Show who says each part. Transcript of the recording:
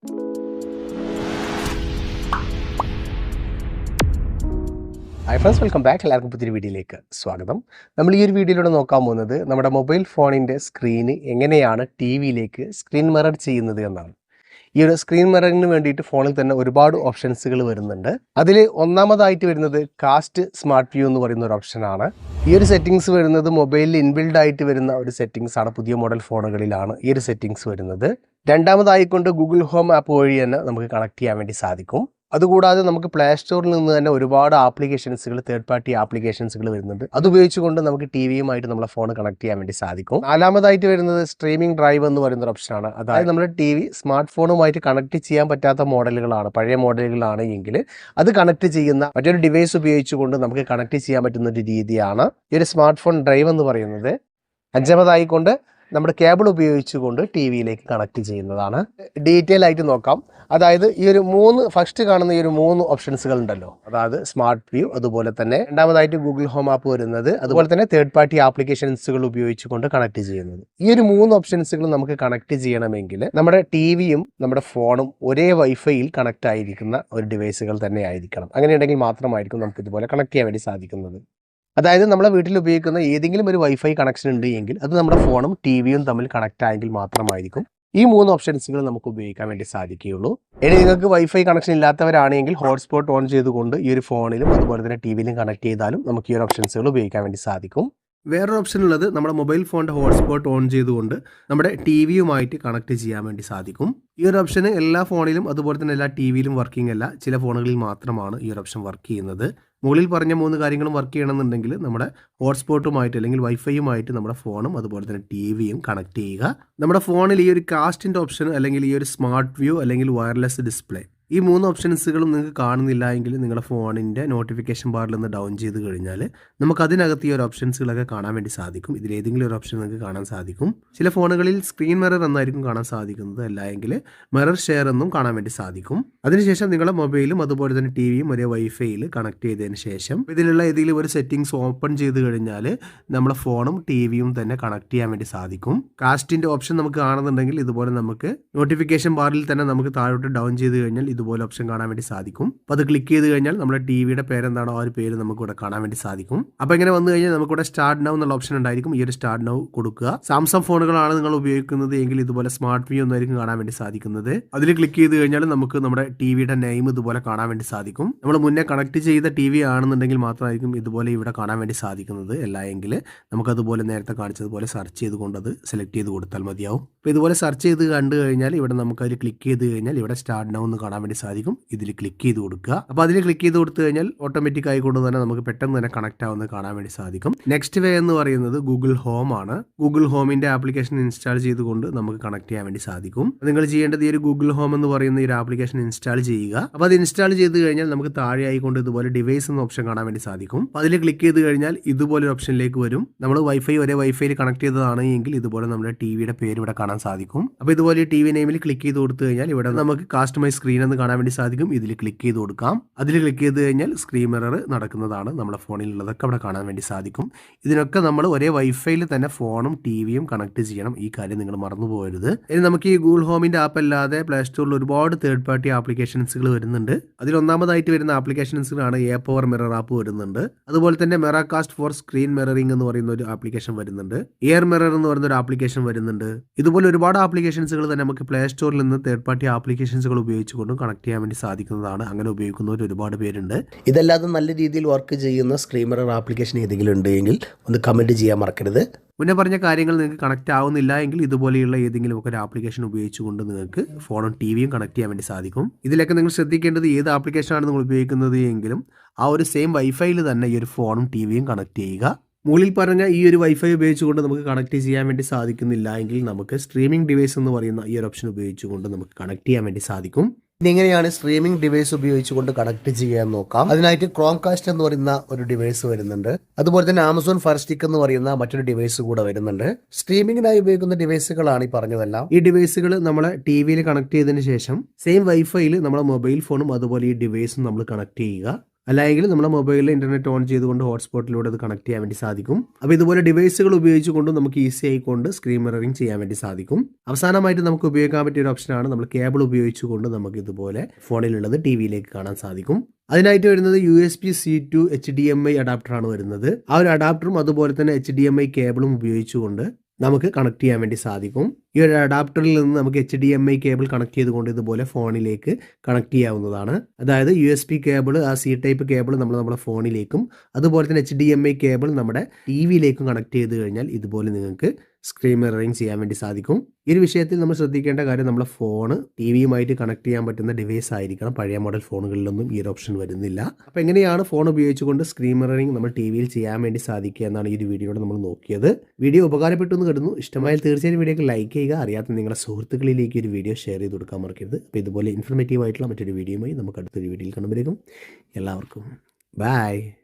Speaker 1: Hi friends welcome back എല്ലാവർക്കും പുതിയൊരു വീഡിയോയിലേക്ക് സ്വാഗതം. നമ്മൾ ഈ ഒരു വീഡിയോയിലൂടെ നോക്കാൻ പോകുന്നത് നമ്മുടെ മൊബൈൽ ഫോണിന്റെ സ്ക്രീന് എങ്ങനെയാണ് ടി വിയിലേക്ക് സ്ക്രീൻ മിറർ ചെയ്യുന്നത് എന്നാണ്. ഈ ഒരു സ്ക്രീൻ മിററിന് വേണ്ടിയിട്ട് ഫോണിൽ തന്നെ ഒരുപാട് ഓപ്ഷൻസുകൾ വരുന്നുണ്ട്. അതിൽ ഒന്നാമതായിട്ട് വരുന്നത് കാസ്റ്റ് സ്മാർട്ട് വ്യൂ എന്ന് പറയുന്ന ഒരു ഓപ്ഷനാണ് ഈ ഒരു സെറ്റിങ്സ് വരുന്നത് മൊബൈലിൽ ഇൻബിൽഡ് ആയിട്ട് വരുന്ന ഒരു സെറ്റിങ്സ് ആണ്. പുതിയ മോഡൽ ഫോണുകളിലാണ് ഈ ഒരു സെറ്റിങ്സ് വരുന്നത്. രണ്ടാമതായിക്കൊണ്ട് ഗൂഗിൾ ഹോം ആപ്പ് വഴി തന്നെ നമുക്ക് കണക്ട് ചെയ്യാൻ വേണ്ടി സാധിക്കും. അതുകൂടാതെ നമുക്ക് പ്ലേ സ്റ്റോറിൽ നിന്ന് തന്നെ ഒരുപാട് ആപ്ലിക്കേഷൻസുകൾ തേർഡ് പാർട്ടി ആപ്ലിക്കേഷൻസുകൾ വരുന്നുണ്ട്. അത് ഉപയോഗിച്ചുകൊണ്ട് നമുക്ക് ടി വിയുമായിട്ട് നമ്മളെ ഫോൺ കണക്ട് ചെയ്യാൻ വേണ്ടി സാധിക്കും. നാലാമതായിട്ട് വരുന്നത് സ്ട്രീമിംഗ് ഡ്രൈവ് എന്ന് പറയുന്ന ഒരു ഓപ്ഷനാണ് അതായത് നമ്മുടെ ടി വി സ്മാർട്ട് ഫോണുമായിട്ട് കണക്ട് ചെയ്യാൻ പറ്റാത്ത മോഡലുകളാണ് പഴയ മോഡലുകളാണ് എങ്കിൽ അത് കണക്ട് ചെയ്യുന്ന മറ്റൊരു ഡിവൈസ് ഉപയോഗിച്ചുകൊണ്ട് നമുക്ക് കണക്ട് ചെയ്യാൻ പറ്റുന്ന ഒരു രീതിയാണ് ഈ ഒരു സ്മാർട്ട് ഫോൺ ഡ്രൈവ് എന്ന് പറയുന്നത്. അഞ്ചാമതായിക്കൊണ്ട് നമ്മുടെ കേബിൾ ഉപയോഗിച്ചുകൊണ്ട് ടി വിയിലേക്ക് കണക്ട് ചെയ്യുന്നതാണ്. ഡീറ്റെയിൽ ആയിട്ട് നോക്കാം. അതായത് ഈ ഒരു മൂന്ന് ഫസ്റ്റ് കാണുന്ന ഈ ഒരു മൂന്ന് ഓപ്ഷൻസുകൾ ഉണ്ടല്ലോ അതായത് സ്മാർട്ട് വ്യൂ അതുപോലെ തന്നെ രണ്ടാമതായിട്ട് ഗൂഗിൾ ഹോം ആപ്പ് വരുന്നത് അതുപോലെ തന്നെ തേർഡ് പാർട്ടി ആപ്ലിക്കേഷൻസുകൾ ഉപയോഗിച്ചുകൊണ്ട് കണക്ട് ചെയ്യുന്നത്. ഈ ഒരു മൂന്ന് ഓപ്ഷൻസുകൾ നമുക്ക് കണക്ട് ചെയ്യണമെങ്കിൽ നമ്മുടെ ടി വിയും നമ്മുടെ ഫോണും ഒരേ വൈഫൈയിൽ കണക്ട് ആയിരിക്കുന്ന ഒരു ഡിവൈസുകൾ തന്നെ ആയിരിക്കണം. അങ്ങനെയുണ്ടെങ്കിൽ മാത്രമായിരിക്കും നമുക്ക് ഇതുപോലെ കണക്ട് ചെയ്യാൻ വേണ്ടി സാധിക്കുന്നത്. അതായത് നമ്മളെ വീട്ടിൽ ഉപയോഗിക്കുന്ന ഏതെങ്കിലും ഒരു വൈഫൈ കണക്ഷൻ ഉണ്ട് എങ്കിൽ അത് നമ്മുടെ ഫോണും ടി വിയും തമ്മിൽ കണക്ട് ആയെങ്കിൽ മാത്രമായിരിക്കും ഈ മൂന്ന് ഓപ്ഷൻസുകൾ നമുക്ക് ഉപയോഗിക്കാൻ വേണ്ടി സാധിക്കുകയുള്ളൂ. ഇനി നിങ്ങൾക്ക് വൈഫൈ കണക്ഷൻ ഇല്ലാത്തവരാണെങ്കിൽ ഹോട്ട്സ്പോട്ട് ഓൺ ചെയ്തുകൊണ്ട് ഈ ഒരു ഫോണിലും അതുപോലെ തന്നെ ടി വിയിലും കണക്ട് ചെയ്താലും നമുക്ക് ഈ ഒരു ഓപ്ഷൻസുകൾ ഉപയോഗിക്കാൻ വേണ്ടി സാധിക്കും. വേറൊരു ഓപ്ഷൻ ഉള്ളത് നമ്മുടെ മൊബൈൽ ഫോണിന്റെ ഹോട്ട്സ്പോട്ട് ഓൺ ചെയ്തുകൊണ്ട് നമ്മുടെ ടി വിയുമായിട്ട് കണക്ട് ചെയ്യാൻ വേണ്ടി സാധിക്കും. ഈ ഒരു ഓപ്ഷന് എല്ലാ ഫോണിലും അതുപോലെ തന്നെ എല്ലാ ടി വിയിലും വർക്കിംഗ് അല്ല. ചില ഫോണുകളിൽ മാത്രമാണ് ഈ ഒരു ഓപ്ഷൻ വർക്ക് ചെയ്യുന്നത്. മുകളിൽ പറഞ്ഞ മൂന്ന് കാര്യങ്ങളും വർക്ക് ചെയ്യണമെന്നുണ്ടെങ്കിൽ നമ്മുടെ ഹോട്ട്സ്പോട്ടുമായിട്ട് അല്ലെങ്കിൽ വൈഫൈയുമായിട്ട് നമ്മുടെ ഫോണും അതുപോലെ തന്നെ ടി വിയും കണക്ട് ചെയ്യുക. നമ്മുടെ ഫോണിൽ ഈ ഒരു കാസ്റ്റിന്റെ ഓപ്ഷൻ അല്ലെങ്കിൽ ഈ ഒരു സ്മാർട്ട് വ്യൂ അല്ലെങ്കിൽ വയർലെസ് ഡിസ്പ്ലേ ഈ മൂന്ന് ഓപ്ഷൻസുകളും നിങ്ങൾക്ക് കാണുന്നില്ല എങ്കിൽ നിങ്ങളുടെ ഫോണിന്റെ നോട്ടിഫിക്കേഷൻ ബാറിൽ നിന്ന് ഡൗൺ ചെയ്ത് കഴിഞ്ഞാൽ നമുക്ക് അതിനകത്ത് ഈ ഒരു ഓപ്ഷൻസുകളൊക്കെ കാണാൻ വേണ്ടി സാധിക്കും. ഇതിലേതെങ്കിലും ഒരു ഓപ്ഷൻ നിങ്ങൾക്ക് കാണാൻ സാധിക്കും. ചില ഫോണുകളിൽ സ്ക്രീൻ മിറർ എന്നായിരിക്കും കാണാൻ സാധിക്കുന്നത്. അല്ലെങ്കിൽ മിറർ ഷെയർ എന്നും കാണാൻ വേണ്ടി സാധിക്കും. അതിനുശേഷം നിങ്ങളുടെ മൊബൈലും അതുപോലെ തന്നെ ടി വിയും ഒരേ വൈഫൈയിൽ കണക്ട് ചെയ്തതിന് ശേഷം ഇതിലുള്ള ഏതെങ്കിലും ഒരു സെറ്റിംഗ്സ് ഓപ്പൺ ചെയ്ത് കഴിഞ്ഞാൽ നമ്മുടെ ഫോണും ടി വിയും തന്നെ കണക്ട് ചെയ്യാൻ വേണ്ടി സാധിക്കും. കാസ്റ്റിന്റെ ഓപ്ഷൻ നമുക്ക് കാണുന്നുണ്ടെങ്കിൽ ഇതുപോലെ നമുക്ക് നോട്ടിഫിക്കേഷൻ ബാറിൽ തന്നെ നമുക്ക് താഴോട്ട് ഡൗൺ ചെയ്ത് കഴിഞ്ഞാൽ ഇതുപോലെ ഓപ്ഷൻ കാണാൻ വേണ്ടി സാധിക്കും. അപ്പോൾ അത് ക്ലിക്ക് ചെയ്ത് കഴിഞ്ഞാൽ നമ്മുടെ ടി വിയുടെ പേരെന്താണോ ആ ഒരു പേര് നമുക്ക് ഇവിടെ കാണാൻ വേണ്ടി സാധിക്കും. അപ്പോൾ ഇങ്ങനെ വന്നു കഴിഞ്ഞാൽ നമുക്ക് ഇവിടെ സ്റ്റാർട്ട് നൗ എന്നുള്ള ഓപ്ഷൻ ഉണ്ടായിരിക്കും. ഈ ഒരു സ്റ്റാർട്ട് നൗ കൊടുക്കുക. സാംസങ് ഫോണുകളാണ് നിങ്ങൾ ഉപയോഗിക്കുന്നത് എങ്കിൽ ഇതുപോലെ സ്മാർട്ട് വ്യൂ ഒന്നായിരിക്കും കാണാൻ വേണ്ടി സാധിക്കുന്നത്. അതിൽ ക്ലിക്ക് ചെയ്ത് കഴിഞ്ഞാൽ നമുക്ക് നമ്മുടെ ടി വിയുടെ നെയിം ഇതുപോലെ കാണാൻ വേണ്ടി സാധിക്കും. നമ്മൾ മുന്നേ കണക്ട് ചെയ്ത ടി വി ആണെന്നുണ്ടെങ്കിൽ മാത്രമായിരിക്കും ഇതുപോലെ ഇവിടെ കാണാൻ വേണ്ടി സാധിക്കുന്നത്. അല്ല എങ്കിൽ നമുക്ക് അതുപോലെ നേരത്തെ കാണിച്ചതുപോലെ സെർച്ച് ചെയ്തുകൊണ്ട് അത് സെലക്ട് ചെയ്ത് കൊടുത്താൽ മതിയാവും. അപ്പോൾ ഇതുപോലെ സെർച്ച് ചെയ്ത് കണ്ടു കഴിഞ്ഞാൽ ഇവിടെ നമുക്ക് അതിൽ ക്ലിക്ക് ചെയ്ത് കഴിഞ്ഞാൽ ഇവിടെ സ്റ്റാർട്ട് നൗ എന്ന് കാണാൻ സാധിക്കും. ഇതിൽ ക്ലിക്ക് ചെയ്ത് കൊടുക്കുക. അപ്പോൾ അതിൽ ക്ലിക്ക് ചെയ്ത് കൊടുത്തു കഴിഞ്ഞാൽ ഓട്ടോമാറ്റിക് ആയിക്കൊണ്ട് തന്നെ നമുക്ക് പെട്ടെന്ന് തന്നെ കണക്ട് ആവുന്നത് കാണാൻ വേണ്ടി സാധിക്കും. നെക്സ്റ്റ് വേ എന്ന് പറയുന്നത് ഗൂഗിൾ ഹോം ആണ്. ഗൂഗിൾ ഹോമിന്റെ ആപ്ലിക്കേഷൻ ഇൻസ്റ്റാൾ ചെയ്തുകൊണ്ട് നമുക്ക് കണക്ട് ചെയ്യാൻ വേണ്ടി സാധിക്കും. നിങ്ങൾ ചെയ്യേണ്ടത് ഈ ഒരു ഗൂഗിൾ ഹോം എന്ന് പറയുന്ന ഈ ഒരു ആപ്ലിക്കേഷൻ ഇൻസ്റ്റാൾ ചെയ്യുക. അപ്പോൾ അത് ഇൻസ്റ്റാൾ ചെയ്ത് കഴിഞ്ഞാൽ നമുക്ക് താഴെ ആയിക്കൊണ്ട് ഇതുപോലെ ഡിവൈസ് എന്ന ഓപ്ഷൻ കാണാൻ വേണ്ടി സാധിക്കും. അതിൽ ക്ലിക്ക് ചെയ്ത് കഴിഞ്ഞാൽ ഇതുപോലെ ഒരു ഓപ്ഷനിലേക്ക് വരും. നമ്മൾ വൈഫൈ ഒരേ വൈഫൈയിൽ കണക്ട് ചെയ്തതാണ് എങ്കിൽ ഇതുപോലെ നമ്മുടെ ടി വിയുടെ പേര് ഇവിടെ കാണാൻ സാധിക്കും. അപ്പോൾ ഇതുപോലെ ടി വി നെയിമിൽ ക്ലിക്ക് ചെയ്ത് കൊടുത്തു കഴിഞ്ഞാൽ ഇവിടെ നമുക്ക് കാസ്റ്റമൈസ് സ്ക്രീൻ എന്ന് കാണാൻ വേണ്ടി സാധിക്കും. ഇതിൽ ക്ലിക്ക് ചെയ്ത് കൊടുക്കാം. അതിൽ ക്ലിക്ക് ചെയ്ത് കഴിഞ്ഞാൽ സ്ക്രീൻ മിറർ നടക്കുന്നതാണ് നമ്മുടെ ഫോണിലുള്ളതൊക്കെ അവിടെ കാണാൻ വേണ്ടി സാധിക്കും. ഇതിനൊക്കെ നമ്മൾ ഒരേ വൈഫൈയിൽ തന്നെ ഫോണും ടി വിയും കണക്ട് ചെയ്യണം. ഈ കാര്യം നിങ്ങൾ മറന്നു പോകരുത്. ഇനി നമുക്ക് ഈ ഗൂഗിൾ ഹോമിന്റെ ആപ്പ് അല്ലാതെ പ്ലേ സ്റ്റോറിൽ ഒരുപാട് തേർഡ് പാർട്ടി ആപ്ലിക്കേഷൻസുകൾ വരുന്നുണ്ട്. അതിൽ ഒന്നാമതായിട്ട് വരുന്ന ആപ്ലിക്കേഷൻസുകളാണ് എ പവർ മിറർ ആപ്പ് വരുന്നുണ്ട്. അതുപോലെ തന്നെ മെറാകാസ്റ്റ് ഫോർ സ്ക്രീൻ മിററിംഗ് എന്ന് പറയുന്ന ഒരു ആപ്ലിക്കേഷൻ വരുന്നുണ്ട്. എയർ മിറർ എന്ന് പറയുന്ന ഒരു ആപ്ലിക്കേഷൻ വരുന്നുണ്ട്. ഇതുപോലെ ഒരുപാട് ആപ്ലിക്കേഷൻസുകൾ തന്നെ നമുക്ക് പ്ലേ സ്റ്റോറിൽ നിന്ന് തേർഡ് പാർട്ടി ആപ്ലിക്കേഷൻസുകൾ ഉപയോഗിച്ചുകൊണ്ടും കണക്ട് ചെയ്യാൻ വേണ്ടി സാധിക്കുന്നതാണ്. അങ്ങനെ ഉപയോഗിക്കുന്നവർ ഒരുപാട് പേരുണ്ട്. ഇതല്ലാതെ നല്ല രീതിയിൽ വർക്ക് ചെയ്യുന്ന സ്ക്രീമറർ ആപ്ലിക്കേഷൻ ഏതെങ്കിലും ഉണ്ടെങ്കിൽ ഒന്ന് കമന്റ് ചെയ്യാൻ മറക്കരുത്. മുന്നേ പറഞ്ഞ കാര്യങ്ങൾ നിങ്ങൾക്ക് കണക്ട് ആവുന്നില്ല എങ്കിൽ ഇതുപോലെയുള്ള ഏതെങ്കിലും ഒക്കെ ഒരു ആപ്ലിക്കേഷൻ ഉപയോഗിച്ചുകൊണ്ട് നിങ്ങൾക്ക് ഫോണും ടി വിയും കണക്ട് ചെയ്യാൻ വേണ്ടി സാധിക്കും. ഇതിലൊക്കെ നിങ്ങൾ ശ്രദ്ധിക്കേണ്ടത് ഏത് ആപ്ലിക്കേഷനാണ് നിങ്ങൾ ഉപയോഗിക്കുന്നത് എങ്കിലും ആ ഒരു സെയിം വൈഫൈയിൽ തന്നെ ഈ ഒരു ഫോണും ടി വിയും കണക്ട് ചെയ്യുക. മുകളിൽ പറഞ്ഞ ഈ ഒരു വൈഫൈ ഉപയോഗിച്ചുകൊണ്ട് നമുക്ക് കണക്ട് ചെയ്യാൻ വേണ്ടി സാധിക്കുന്നില്ല എങ്കിൽ നമുക്ക് സ്ട്രീമിംഗ് ഡിവൈസ് എന്ന് പറയുന്ന ഈ ഒരു ഓപ്ഷൻ ഉപയോഗിച്ചുകൊണ്ട് നമുക്ക് കണക്ട് ചെയ്യാൻ വേണ്ടി സാധിക്കും. ഇതെങ്ങനെയാണ് സ്ട്രീമിംഗ് ഡിവൈസ് ഉപയോഗിച്ചുകൊണ്ട് കണക്ട് ചെയ്യാൻ നോക്കാം? അതിനായിട്ട് ക്രോം കാസ്റ്റ് എന്ന് പറയുന്ന ഒരു ഡിവൈസ് വരുന്നുണ്ട്. അതുപോലെ തന്നെ ആമസോൺ ഫയർ സ്റ്റിക്ക് എന്ന് പറയുന്ന മറ്റൊരു ഡിവൈസ് കൂടെ വരുന്നുണ്ട്. സ്ട്രീമിംഗിനായി ഉപയോഗിക്കുന്ന ഡിവൈസുകളാണ് ഈ പറഞ്ഞതെല്ലാം. ഈ ഡിവൈസുകൾ നമ്മളെ ടി വിയിൽ കണക്ട് ചെയ്തതിന് ശേഷം സെയിം വൈഫൈയിൽ നമ്മുടെ മൊബൈൽ ഫോണും അതുപോലെ ഈ ഡിവൈസും നമ്മൾ കണക്ട് ചെയ്യുക. അല്ലെങ്കിൽ നമ്മുടെ മൊബൈലിൽ ഇന്റർനെറ്റ് ഓൺ ചെയ്തുകൊണ്ട് ഹോട്ട്സ്പോട്ടിലൂടെ അത് കണക്ട് ചെയ്യാൻ വേണ്ടി സാധിക്കും. അപ്പോൾ ഇതുപോലെ ഡിവൈസുകൾ ഉപയോഗിച്ചുകൊണ്ട് നമുക്ക് ഈസി ആയിക്കൊണ്ട് സ്ക്രീൻ മിററിംഗ് ചെയ്യാൻ വേണ്ടി സാധിക്കും. അവസാനമായിട്ട് നമുക്ക് ഉപയോഗിക്കാൻ പറ്റിയ ഒരു ഓപ്ഷനാണ് നമ്മൾ കേബിൾ ഉപയോഗിച്ചുകൊണ്ട് നമുക്ക് ഇതുപോലെ ഫോണിലുള്ളത് ടി വിയിലേക്ക് കാണാൻ സാധിക്കും. അതിനായിട്ട് വരുന്നത് U S B C to H D M I അഡാപ്റ്ററാണ് വരുന്നത്. ആ ഒരു അഡാപ്റ്ററും അതുപോലെ തന്നെ എച്ച് ഡി എം ഐ കേബിളും ഉപയോഗിച്ചുകൊണ്ട് നമുക്ക് കണക്ട് ചെയ്യാൻ വേണ്ടി സാധിക്കും. ഈ ഒരു അഡാപ്റ്ററിൽ നിന്ന് നമുക്ക് H D M I cable connect ചെയ്തുകൊണ്ട് ഇതുപോലെ ഫോണിലേക്ക് കണക്ട് ചെയ്യാവുന്നതാണ്. അതായത് യു എസ് പി കേബിൾ ആ സി ടൈപ്പ് കേബിൾ നമ്മൾ നമ്മുടെ ഫോണിലേക്കും അതുപോലെ തന്നെ H D M I cable നമ്മുടെ ടി വിയിലേക്കും കണക്ട് ചെയ്ത് കഴിഞ്ഞാൽ ഇതുപോലെ നിങ്ങൾക്ക് സ്ക്രീൻ മിററിങ് ചെയ്യാൻ വേണ്ടി സാധിക്കും. ഈ ഒരു വിഷയത്തിൽ നമ്മൾ ശ്രദ്ധിക്കേണ്ട കാര്യം നമ്മുടെ ഫോൺ ടി വിയുമായിട്ട് കണക്ട് ചെയ്യാൻ പറ്റുന്ന ഡിവൈസ് ആയിരിക്കണം. പഴയ മോഡൽ ഫോണുകളിലൊന്നും ഈ ഒരു ഓപ്ഷൻ വരുന്നില്ല. അപ്പോൾ എങ്ങനെയാണ് ഫോൺ ഉപയോഗിച്ചുകൊണ്ട് സ്ക്രീൻ മിററിങ് നമ്മൾ ടി വിയിൽ ചെയ്യാൻ വേണ്ടി സാധിക്കുക എന്നാണ് ഈ ഒരു വീഡിയോയുടെ നമ്മൾ നോക്കിയത്. വീഡിയോ ഉപകാരപ്പെട്ടു എന്ന് കരുതുന്നു. ഇഷ്ടമായാൽ തീർച്ചയായും വീഡിയോക്ക് ലൈക്ക് ചെയ്യുക. അറിയാത്ത നിങ്ങളുടെ സുഹൃത്തുക്കളിലേക്ക് ഒരു വീഡിയോ ഷെയർ ചെയ്ത് കൊടുക്കാൻ മറക്കരുത്. അപ്പോൾ ഇതുപോലെ ഇൻഫർമേറ്റീവ് ആയിട്ടുള്ള മറ്റൊരു വീഡിയോയുമായി നമുക്ക് അടുത്തൊരു വീഡിയോയിൽ കണ്ടുവരും എല്ലാവർക്കും ബൈ